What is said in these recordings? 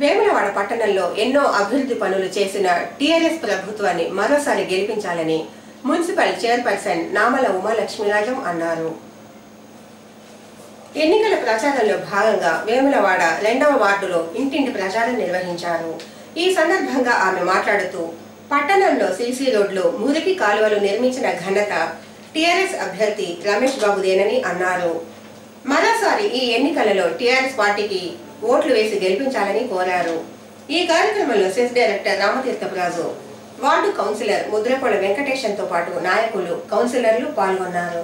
వేములవాడ పట్టణంలో ఎన్నో అభివృద్ధి పనులు చేసిన టీఆర్ఎస్ ప్రభుత్వాన్ని మరోసారి గెలిపించాలని మున్సిపల్ చైర్పర్సన్ నామల ఉమాలక్ష్మీరాజం అన్నారు. ఎన్నికల ప్రచారంలో భాగంగా వేములవాడ రెండవ వార్డులో ఇంటింటి ప్రచారం నిర్వహించారు. ఈ సందర్భంగా ఆమె మాట్లాడుతూ పట్టణంలో సీసీ రోడ్లు మురికి కాలువలు నిర్మించిన ఘనత టీఆర్ఎస్ అభ్యర్థి రమేష్ బాబుదేనని అన్నారు. మరోసారి ఈ ఎన్నికలలో టీఆర్ఎస్ పార్టీకి ఓట్లు వేసి గెలిపించాలని కోరారు. ఈ కార్యక్రమంలో cess director Ramatheerthapuraju ward councillor Mudrakonda వెంకటేశంతో పాటు నాయకులు కౌన్సిలర్లు పాల్గొన్నారు.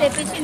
తెప్పించి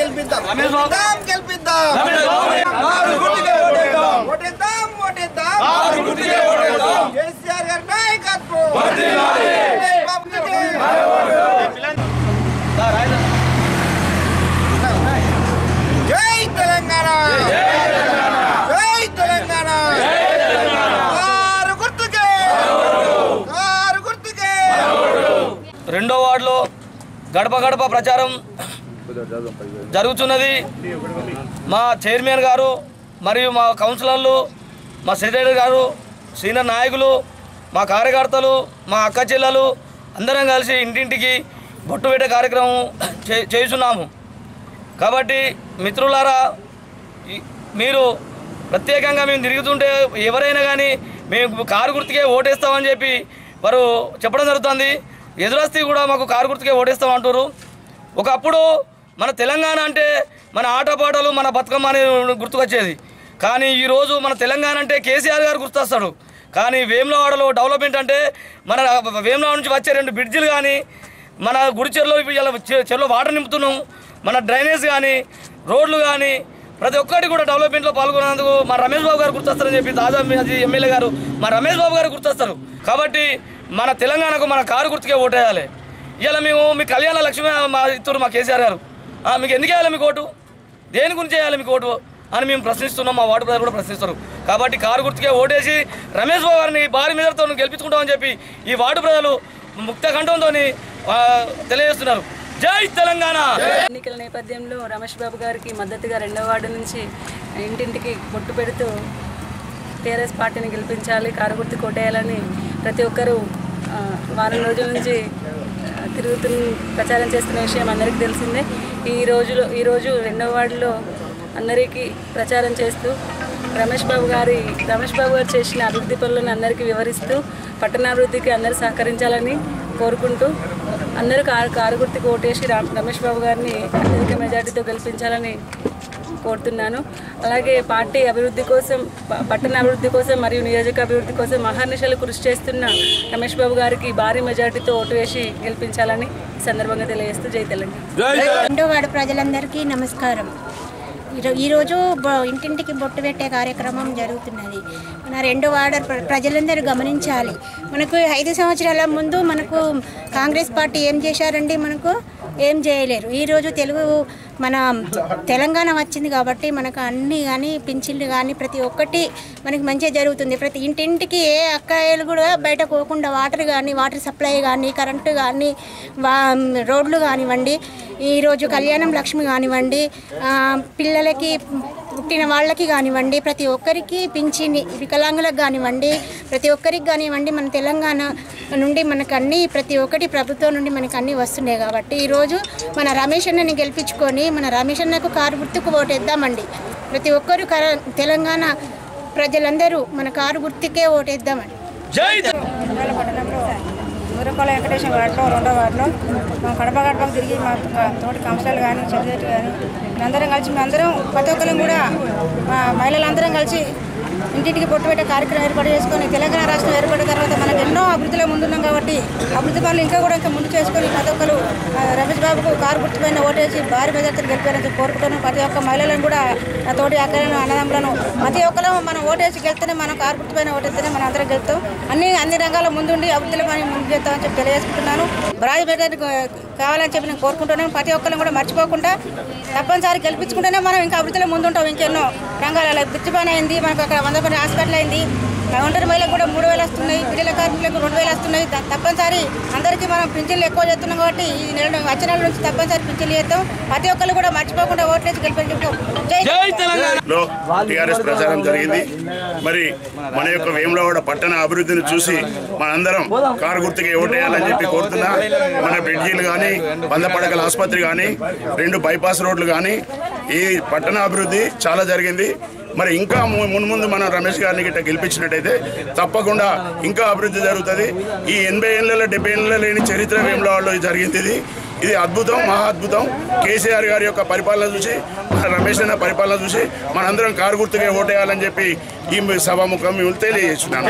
గెలిపిద్దాం. గెలిపిద్దాం. ఓటేద్దాం. ఓటేద్దాం. కేసీఆర్ గారి నాయకత్వం. జై తెలంగాణ. జై తెలంగాణ. రెండో వార్డులో గడప గడప ప్రచారం జరుగుతున్నది. మా చైర్మన్ గారు మరియు మా కౌన్సిలర్లు మా సెక్రటరీ గారు సీనియర్ నాయకులు మా కార్యకర్తలు మా అక్క చెల్లెలు అందరం కలిసి ఇంటింటికి బొట్టు పెట్టే కార్యక్రమం చే- చేస్తున్నాము కాబట్టి మిత్రులారా మీరు ప్రత్యేకంగా మేము తిరుగుతుంటే ఎవరైనా కానీ మేము కారు గుర్తుకే ఓటేస్తామని చెప్పి వారు చెప్పడం జరుగుతుంది. ఎదురస్తి కూడా మాకు కారు గుర్తుకే ఓటేస్తామంటారు ఒకప్పుడు మన తెలంగాణ అంటే మన ఆటపాటలు మన బతుకమ్మ అనేది గుర్తుకొచ్చేది. కానీ ఈరోజు మన తెలంగాణ అంటే కేసీఆర్ గారు గుర్తొస్తాడు. కానీ వేములవాడలో డెవలప్మెంట్ అంటే మన వేములవాడ నుంచి వచ్చే రెండు బ్రిడ్జిలు కానీ మన గుడి చెరువులో ఇలా చె- వాటర్ నింపుతున్నాం. మన డ్రైనేజ్ కానీ రోడ్లు కానీ ప్రతి ఒక్కటి కూడా డెవలప్మెంట్లో పాల్గొనేందుకు మా రమేష్ బాబు గారు గుర్తొస్తారని చెప్పి దాదా ఎమ్మెల్యే గారు మా రమేష్ బాబు గారు గుర్తొస్తారు. కాబట్టి మన తెలంగాణకు మన కారు గుర్తుకే ఓటేయాలి. ఇలా మేము మీ కళ్యాణ లక్ష్మి మా ఇద్దరు మా కేసీఆర్ గారు. మీకు ఎందుకు వేయాలి మీకు ఓటు? దేని గురించి వేయాలి మీకు ఓటు? అని మేము ప్రశ్నిస్తున్నాం మా వార్డు ప్రజలు కూడా ప్రశ్నిస్తారు. కాబట్టి కారు గుర్తుకే ఓటేసి రమేష్ బాబు గారిని భారీ మీదతో గెలిపించుకుంటామని చెప్పి ఈ వార్డు ప్రజలు ముక్త కంఠంతో తెలియజేస్తున్నారు. జై తెలంగాణ! ఎన్నికల నేపథ్యంలో రమేష్ బాబు గారికి మద్దతుగా రెండవ వార్డు నుంచి ఇంటింటికి బొట్టు పెడుతూ టీఆర్ఎస్ పార్టీని గెలిపించాలి కారు గుర్తు కొట్టేయాలని ప్రతి ఒక్కరూ వారం రోజుల నుంచి తిరుగుతున్న ప్రచారం చేస్తున్న విషయం అందరికీ తెలిసిందే. ఈ రోజులో ఈరోజు రెండవ వార్డులో అందరికీ ప్రచారం చేస్తూ రమేష్ బాబు గారి రమేష్ బాబు గారు చేసిన అభివృద్ధి పనులను అందరికీ వివరిస్తూ పట్టణాభివృద్ధికి అందరూ సహకరించాలని కోరుకుంటూ అందరూ కారు కారు గుర్తుకు ఓటేసి రమేష్ బాబు గారిని అత్యధిక మెజార్టీతో గెలిపించాలని కోరుతున్నాను. అలాగే పార్టీ అభివృద్ధి కోసం పట్టణ అభివృద్ధి కోసం మరియు నియోజక అభివృద్ధి కోసం మహానిశలు కృషి చేస్తున్న రమేష్ బాబు గారికి భారీ మెజార్టీతో ఓటు వేసి గెలిపించాలని ఈ సందర్భంగా తెలియజేస్తూ జై తెలంగాణ. రెండో వార్డు ప్రజలందరికీ నమస్కారం. ఈరో- ఈరోజు బొ- ఇంటింటికి బొట్టు పెట్టే కార్యక్రమం జరుగుతున్నది. మన రెండో వార్డు ప్ర- ప్రజలందరూ గమనించాలి. మనకు ఐదు సంవత్సరాల ముందు మనకు కాంగ్రెస్ పార్టీ ఏం చేశారండి మనకు? ఏం చేయలేరు. ఈరోజు తెలుగు మన తెలంగాణ వచ్చింది కాబట్టి మనకు అన్నీ కానీ పింఛన్లు కానీ ప్రతి ఒక్కటి మనకి మంచిగా జరుగుతుంది. ప్రతి ఇంటింటికి ఏ అక్కాయలు కూడా బయట పోకుండా వాటర్ కానీ వాటర్ సప్లై కానీ కరెంటు కానీ వా రోడ్లు కానివ్వండి ఈరోజు కళ్యాణం లక్ష్మి కానివ్వండి పిల్లలకి పుట్టిన వాళ్ళకి కానివ్వండి ప్రతి ఒక్కరికి పింఛని వికలాంగులకు కానివ్వండి ప్రతి ఒక్కరికి కానివ్వండి మన తెలంగాణ నుండి మనకు అన్ని ప్రతి ఒక్కటి ప్రభుత్వం నుండి మనకు అన్నీ వస్తున్నాయి కాబట్టి ఈరోజు మన రమేష్ అన్నని గెలిపించుకొని మన రమేష్ అన్నకు కారు గుర్తుకు ఓటేద్దామండి. ప్రతి ఒక్కరు కర- తెలంగాణ ప్రజలందరూ మన కారు గుర్తుకే ఓటేద్దామండి. జై వెంకటేశ్వర వార్డులో రెండో వార్డులో మేము కడప గడపకు తిరిగి మా తోటి కంసాలు కానీ చదివేటి కానీ అందరం కలిసి మేమందరం ప్రతి ఒక్కరం కూడా మా మహిళలందరం కలిసి ఇంటింటికి పొట్టు పెట్టే కార్యక్రమం ఏర్పాటు చేసుకొని తెలంగాణ రాష్ట్రం ఏర్పడిన తర్వాత మనకు ఎన్నో అభివృద్ధిలో ముందున్నాం కాబట్టి అభివృద్ధి పనులు ఇంకా కూడా ఇంకా ముందు చేసుకొని ప్రతి ఒక్కరు రమేష్ బాబుకు కారు గుర్తుపైన ఓటేసి భారీ మెజార్టీని గెలిపారని కోరుకుంటాను ప్రతి ఒక్క మహిళలను కూడా నా తోటి అక్కలను అన్నదమ్ములను ప్రతి ఒక్కరు మనం ఓటేసి గెలిస్తేనే మనం కారు గుర్తుపైన ఓటేస్తేనే మనం అందరం గెలుస్తాం. అన్ని అన్ని రంగాల ముందుండి అభివృద్ధిలో మనం ముందు చేస్తామని చెప్పి తెలియజేసుకుంటున్నాను. భారీ మెజార్టీ కావాలని చెప్పి నేను కోరుకుంటున్నాను. ప్రతి ఒక్కరిని కూడా మర్చిపోకుండా తప్పనిసరి గెలిపించుకుంటేనే మనం ఇంకా అభివృద్ధిలో ముందుంటాం. ఇంకెన్నో రంగాలలో బిచ్చిపని అయింది మనకు అక్కడ వంద పని హాస్పిటల్ అయింది. ఒంటరి మహిళలకు కూడా మూడు వేలు వస్తున్నాయి పిల్లల కార్మికులకు రెండు వేలు వస్తున్నాయి. తప్పనిసరి అందరికీ మనం పింఛన్లు ఎక్కువ చేస్తున్నాం కాబట్టి ఈ నెల వచ్చే నెల నుంచి తప్పనిసరి పింఛన్లు చేస్తాం. ప్రతి ఒక్కరు కూడా మర్చిపోకుండా ఓట్లేసి గెలిపించుకో జై జై తెలంగాణ. లో టీఆర్ఎస్ ప్రచారం జరిగింది. మరి మన యొక్క వేములవాడ పట్టణ అభివృద్ధిని చూసి మనందరం కారు గుర్తుకి ఓటేయాలని చెప్పి కోరుతున్నా. మన బ్రిడ్జీలు కానీ బందపడకల ఆసుపత్రి కానీ రెండు బైపాస్ రోడ్లు కానీ ఈ పట్టణ అభివృద్ధి చాలా జరిగింది. మరి ఇంకా మున్ముందు మనం రమేష్ గారిని గిట్ట గెలిపించినట్టయితే తప్పకుండా ఇంకా అభివృద్ధి జరుగుతుంది. ఈ ఎనభై ఏళ్ళలో డెబ్బై ఏళ్ళలో లేని చరిత్ర వేములవాడలో జరిగింది ఇది. ఇది అద్భుతం మహా అద్భుతం. కేసీఆర్ గారి యొక్క పరిపాలన చూసి రమేష్ అన్న పరిపాలన చూసి మనందరం కారు గుర్తుగా ఓటేయాలని చెప్పి ఈ సభాముఖం మిమ్మల్ని తెలియజేస్తున్నాను.